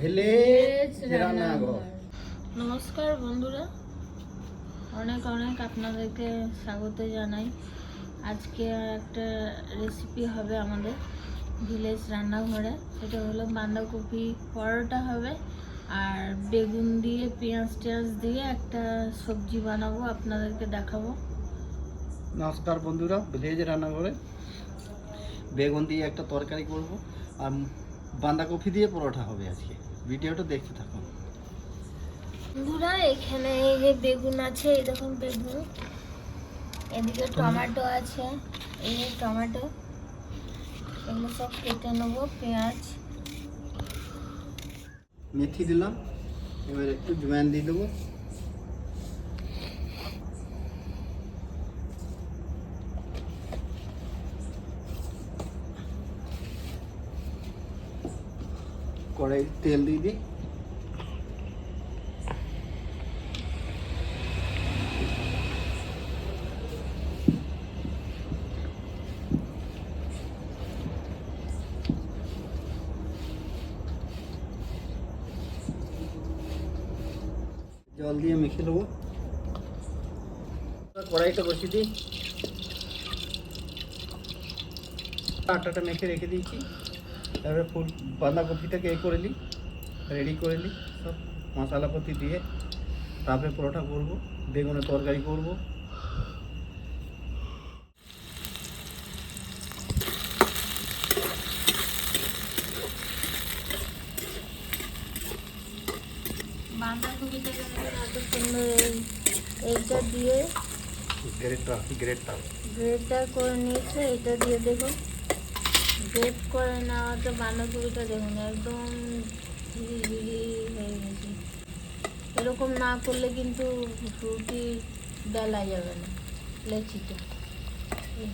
Village রান্নাঘর নমস্কার বন্ধুরা। অনেক অনেক আপনাদেরকে স্বাগত জানাই। আজকে একটা রেসিপি হবে আমাদের ভিলেজ রান্নাঘরে। সেটা হলো বাঁধাকপি পরোটা হবে আর বেগুন দিয়ে পেঁয়াজ টেঁয়াজ দিয়ে একটা সবজি বানাবো আপনাদেরকে দেখাবো। নমস্কার বন্ধুরা ভিলেজ রান্নাঘরে। বেগুন দিয়ে একটা তরকারি করব আর বাঁধাকপি দিয়ে পরোটা হবে আজকে। ভিডিওটা দেখতে থাকুন। বন্ধুরা এখানে এই যে বেগুন আছে এই দেখুন বেগুন। এদিকে টমেটো আছে এই যে টমেটো। এগুলো সব কেটে নেব পেঁয়াজ। মেথি দিলাম এবার একটু জোয়ান দিয়ে দেবো। কড়াই তেল দিয়ে দিই জল দিয়ে মেখে নেব কড়াইটা বসিয়ে দিই আটাটা মেখে রেখে দিয়েছি তারপরে ফুল বাঁধাকপিটাকে এ করে নিই রেডি করে নিই সব মশলাপাতি দিয়ে তারপরে পরোটা করব বেগুনের তরকারি করব। বাঁধাকপিটা এত সুন্দর এইটা দিয়ে গ্রেটটা গ্রেটটা। গ্রেটটা করে নিয়েছে এটা দিয়ে দেখুন। গ্রেট করে নেওয়াতে বাঁধাকপিটা দেখুন, একদম ঝিরি ঝিরি হয়ে গেছে। এরকম না করলে কিন্তু রুটি বেলা যাবে না লেচিটা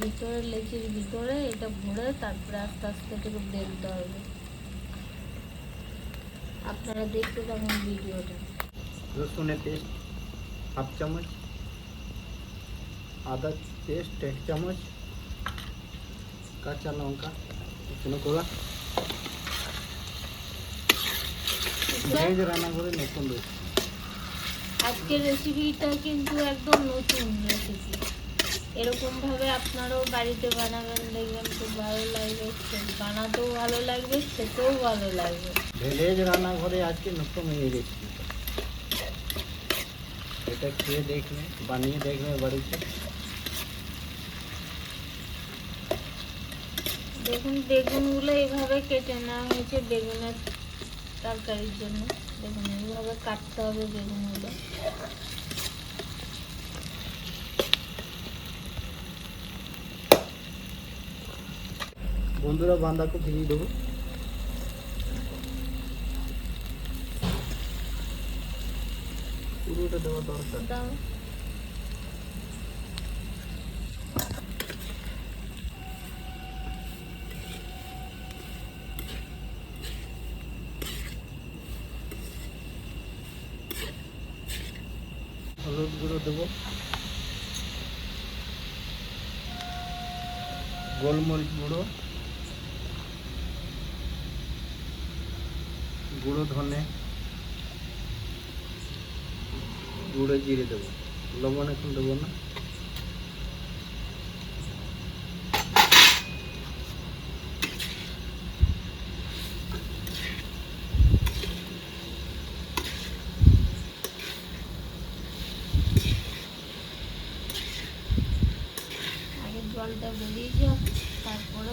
ভিতরে লেচির ভিতরে এটা ভরে তারপরে আস্তে আস্তে এটাকে বেলতে হবে। আপনারা দেখতে থাকুন ভিডিওটা। রসুনের পেস্ট হাফ চামচ, আদা পেস্ট এক চামচ, কাঁচা লঙ্কা এখানে করা রান্না করে নতুন আজকের রেসিপিটা কিন্তু একদম নতুন রেসিপি এরকম ভাবে আপনারাও বাড়িতে বানাবেন দেখবেন খুব ভালো লাগবে বানাতেও ভালো লাগবে খেতেও ভালো লাগবে। ভেজ রান্নাঘরে আজকে নতুন এই রেসিপি এটা খেয়ে দেখবে বানিয়ে দেখবে বাড়িতে। দেখুন বেগুনগুলো এইভাবে কেটে নেওয়া হয়েছে বেগুনের তরকারির জন্য। দেখুন এইভাবে কাটতে হবে বেগুনগুলো। বন্ধুরা বাঁধাকপি দিয়ে দেবো। পুরোটা দেওয়া দরকার। গুঁড়ো দেবো। গোলমরিচ গুঁড়ো। গুঁড়ো ধনে। গুঁড়ো জিরে দেবো। লবণ এখন দেবো না আগে জলটা বেরিয়ে যাক তারপরে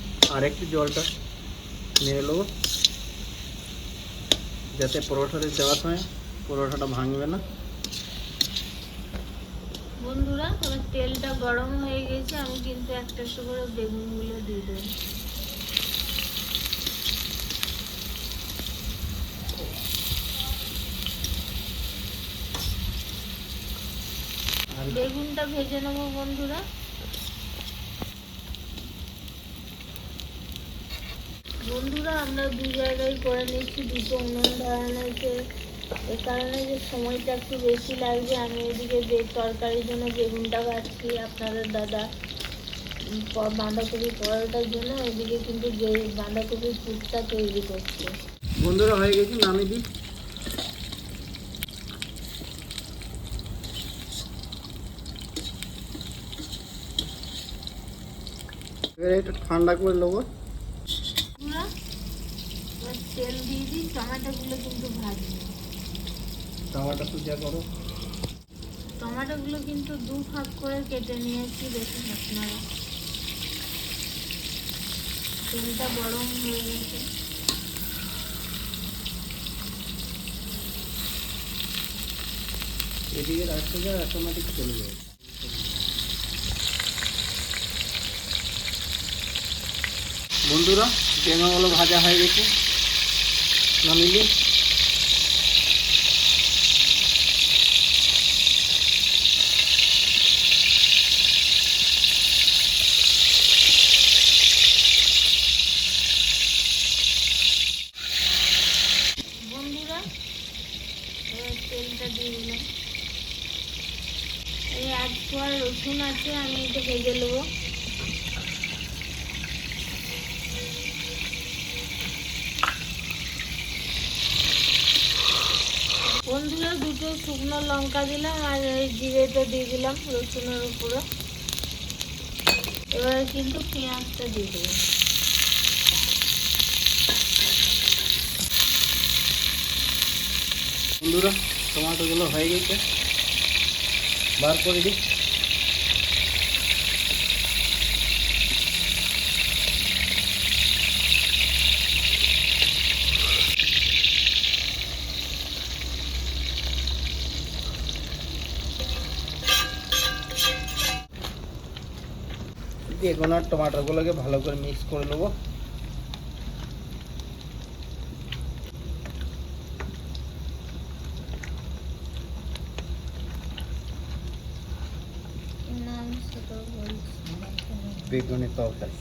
আর একটু জলটা নিয়ে নেব যাতে পরোটাতে দেওয়ার সময় পরোটাটা ভাঙবে না। বন্ধুরা তোমার তেলটা গরম হয়ে গেছে আমি কিন্তু একটা করে বেগুনগুলো দিয়ে দেবো। বেগুনটা ভেজে নেব বন্ধুরা। বন্ধুরা আমরা দু জায়গায় করে নিচ্ছি দুটো উনুন ধরানো হয়েছে এ কারণে যে সময়টা একটু বেশি লাগবে আমি এদিকে বে- তরকারির জন্য বেগুনটা কাটছি আপনাদের দাদা বাঁধাকপি পরোটার জন্য এদিকে কিন্তু যে বাঁধাকপির পুরটা তৈরি করছে। বন্ধুরা হয়ে গেছে নামিয়ে দিই। এবার একটু ঠান্ডা করে নেব। এবার তেল দিয়ে দিই টমেটোগুলো কিন্তু ভাজবো। তাওয়াটা সোজা করো। টমেটোগুলো কিন্তু দু ভাগ করে কেটে নিয়েছি দেখুন আপনারা। তেলটা গরম হয়ে গেছে। এদিকে রাখতে যা অটোমেটিক চলে যাবে বন্ধুরা বেঙ্গাগুলো ভাজা হয়ে গেছে। বন্ধুরা তেলটা দিয়ে দিলাম। এই রসুন আছে আমি এটা ভেজে নেব বন্ধুরা দুটো শুকনো লঙ্কা দিলাম আর ওই জিরেটা দিয়ে দিলাম রসুনের উপরে। এবারে কিন্তু পেঁয়াজটা দিয়ে দিলাম বন্ধুরা টমাটোগুলো হয়ে গেছে। বার করে দিই। বেগুন আর টমাটোগুলোকে ভালো করে মিক্স করে নেব। নাম সেটা বলছি। বেগুনের তরকারি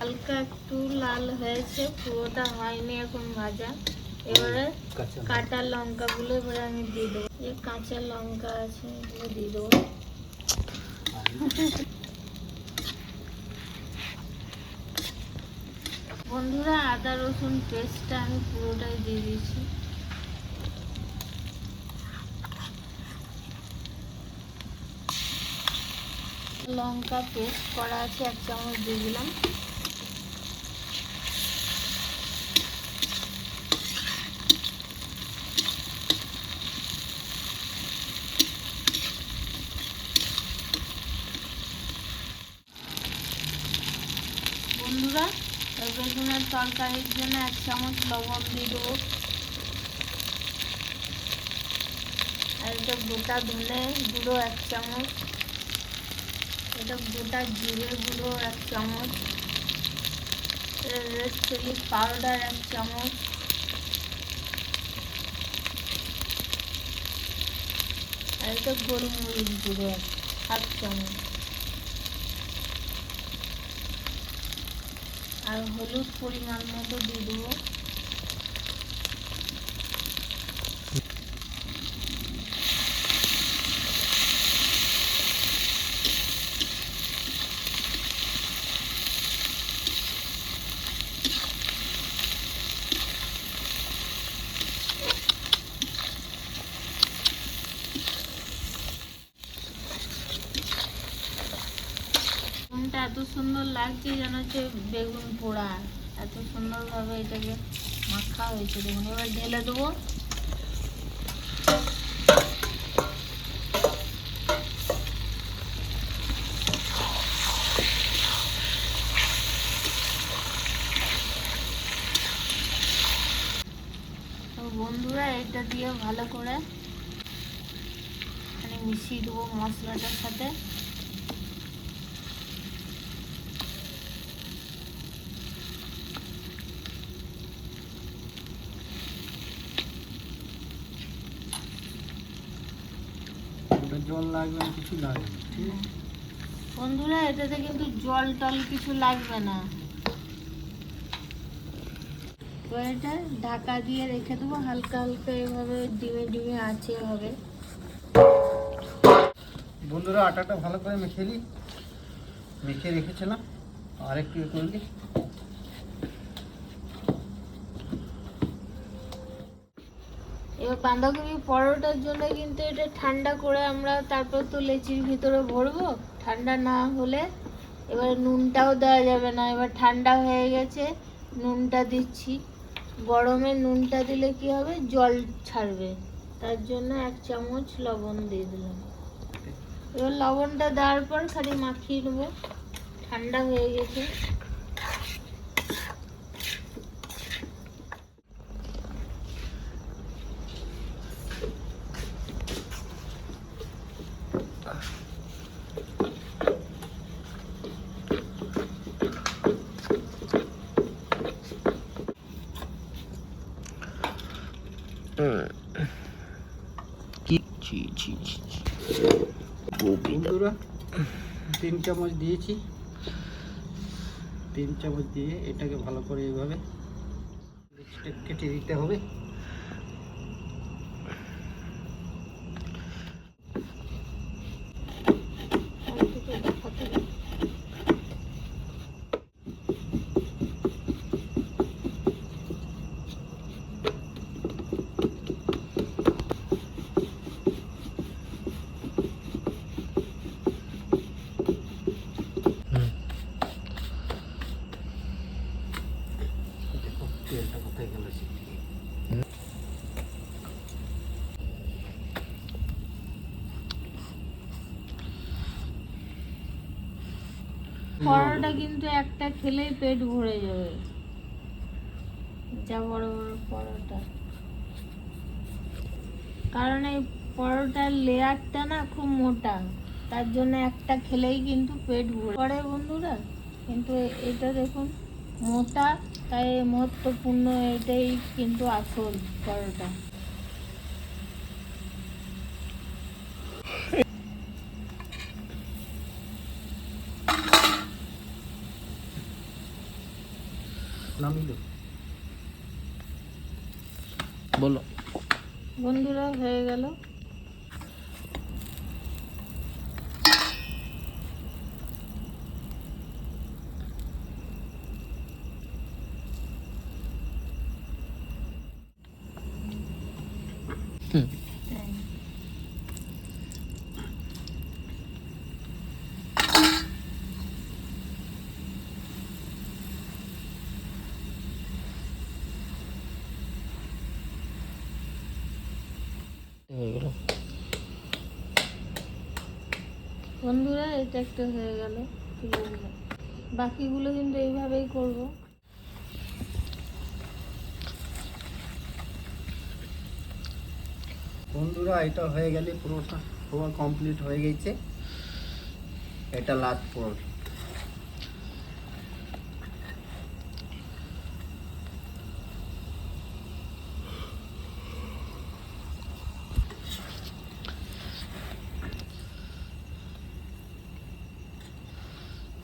হালকা একটু লাল হয়েছে পুরোটা হয়নি এখন ভাজা। এবারে কাঁচা কাঁচা লঙ্কাগুলো এবারে আমি দিয়ে দেবো। এই কাঁচা লঙ্কা আছে এগুলো দিয়ে দেবো। বন্ধুরা আদা রসুন পেস্টটা আমি পুরোটাই দিয়ে দিয়েছি। লঙ্কা পেস্ট করা আছে এক চামচ দিয়ে দিলাম বন্ধুরা এই বেগুনের তরকারির জন্য এক চামচ লবণ দিয়ে আর এটা গোটা ধনে গুঁড়ো এক চামচ। এটা গোটা জিরে গুঁড়ো এক চামচ। রেড চিলি পাউডার এক চামচ। আর এটা গোলমরিচ গুঁড়ো হাফ চামচ। আর হলুদ পরিমাণ মতো দিয়ে বেগুনটা এত সুন্দর লাগছে যেন হচ্ছে বেগুন পোড়া। এত সুন্দরভাবে এটাকে মাখা হয়েছে। দেখুন, এবার ঢেলে দেবো। বন্ধুরা, এটা দিয়ে ভালো করে মিশিয়ে দেবো মশলাটার সাথে। জল লাগবে না কিছু লাগবে না? বন্ধুরা এটাতে কিন্তু জল টল কিছু লাগবে না। তো এটা ঢাকা দিয়ে রেখে দেবো হালকা হালকা এভাবে ডিমে ডিমে আছে হবে। বন্ধুরা আটাটা ভালো করে মেখে নিই মেখে রেখেছিলাম আর একটু ইয়ে করে দিই এবার বাঁধাকপি পরোটার জন্য কিন্তু এটা ঠান্ডা করে আমরা তারপর তো লেচির ভিতরে ভরবো। ঠান্ডা না হলে এবার নুনটাও দেওয়া যাবে না। এবার ঠান্ডা হয়ে গেছে, নুনটা দিচ্ছি। গরমে নুনটা দিলে কি হবে? জল ছাড়বে। তার জন্য এক চামচ লবণ দিয়ে দিলাম। এবার লবণটা দেওয়ার পর খালি মাখিয়ে নেব। ঠান্ডা হয়ে গেছে বন্ধুরা তিন চামচ দিয়েছি। তিন চামচ দিয়ে এটাকে ভালো করে এইভাবে কেটে দিতে হবে দেখো তেলটা কোথায় গেল সেদিকে কিন্তু একটা খেলেই পেট ভরে যাবে। যা বড় বড় পরোটা। কারণ এই পরোটার লেয়ারটা না খুব মোটা, তার জন্য একটা খেলেই কিন্তু পেট ভরে পড়ে বন্ধুরা। কিন্তু এটা দেখুন, মোটা, তাই মহত্বপূর্ণ এটাই কিন্তু আসল পরোটা। নামিল বলো। বন্ধুরা হয়ে গেল হুম। হ্যাঁ। হয়ে গেল বন্ধুরা, এটা একটা হয়ে গেল বাকিগুলো কিন্তু এইভাবেই করব। বন্ধুরা, এটা হয়ে গেলে পুরোটা পুরো কমপ্লিট হয়ে গেছে। এটা লাস্ট পরোটা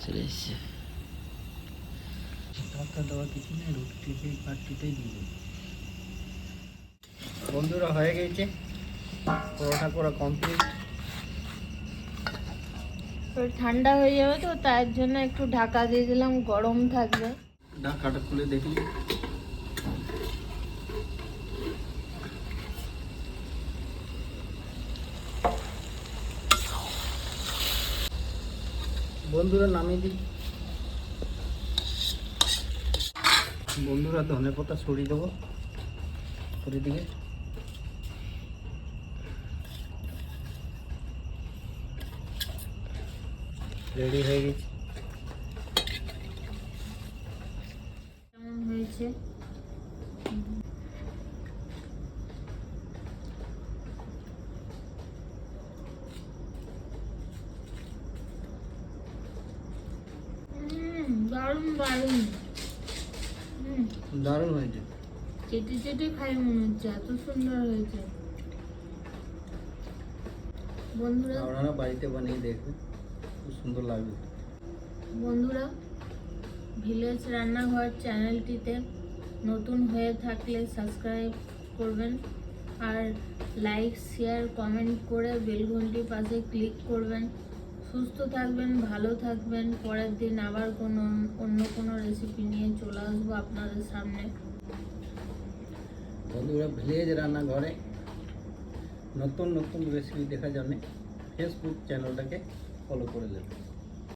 চলে এসছে তরকা দেওয়ার কিছু নেই রুটিতে দিয়ে বন্ধুরা হয়ে গেছে। পরোটা পুরো কমপ্লিট ঠান্ডা হয়ে যাবে তো তার জন্য একটু ঢাকা দিয়ে দিলাম গরম থাকবে। ঢাকাটা খুলে দেখলি বন্ধুরা নামিয়ে দিই। বন্ধুরা ধনে পাতা ছড়িয়ে দেবো। চারিদিকে রেডি হয়ে গেছে। কেমন হয়েছে? দারুণ। দারুণ হয়েছে। চেটে চেটে খাই মনে হচ্ছে এত সুন্দর হয়েছে। বন্ধুরা আপনারা বাড়িতে বানিয়ে দেখবেন খুব সুন্দর লাগবে। বন্ধুরা ভিলেজ রান্নাঘর চ্যানেলটিতে নতুন হয়ে থাকলে সাবস্ক্রাইব করবেন আর লাইক শেয়ার কমেন্ট করে বেলঘন্টির পাশে ক্লিক করবেন। সুস্থ থাকবেন, ভালো থাকবেন। পরের দিন আবার কোনো, অন্য কোনো রেসিপি নিয়ে চলে আসব আপনাদের সামনে। বন্ধুরা ভিলেজ রান্নাঘরে নতুন নতুন রেসিপি দেখার জন্য ফেসবুক চ্যানেলটাকে ফলো করে নেবেন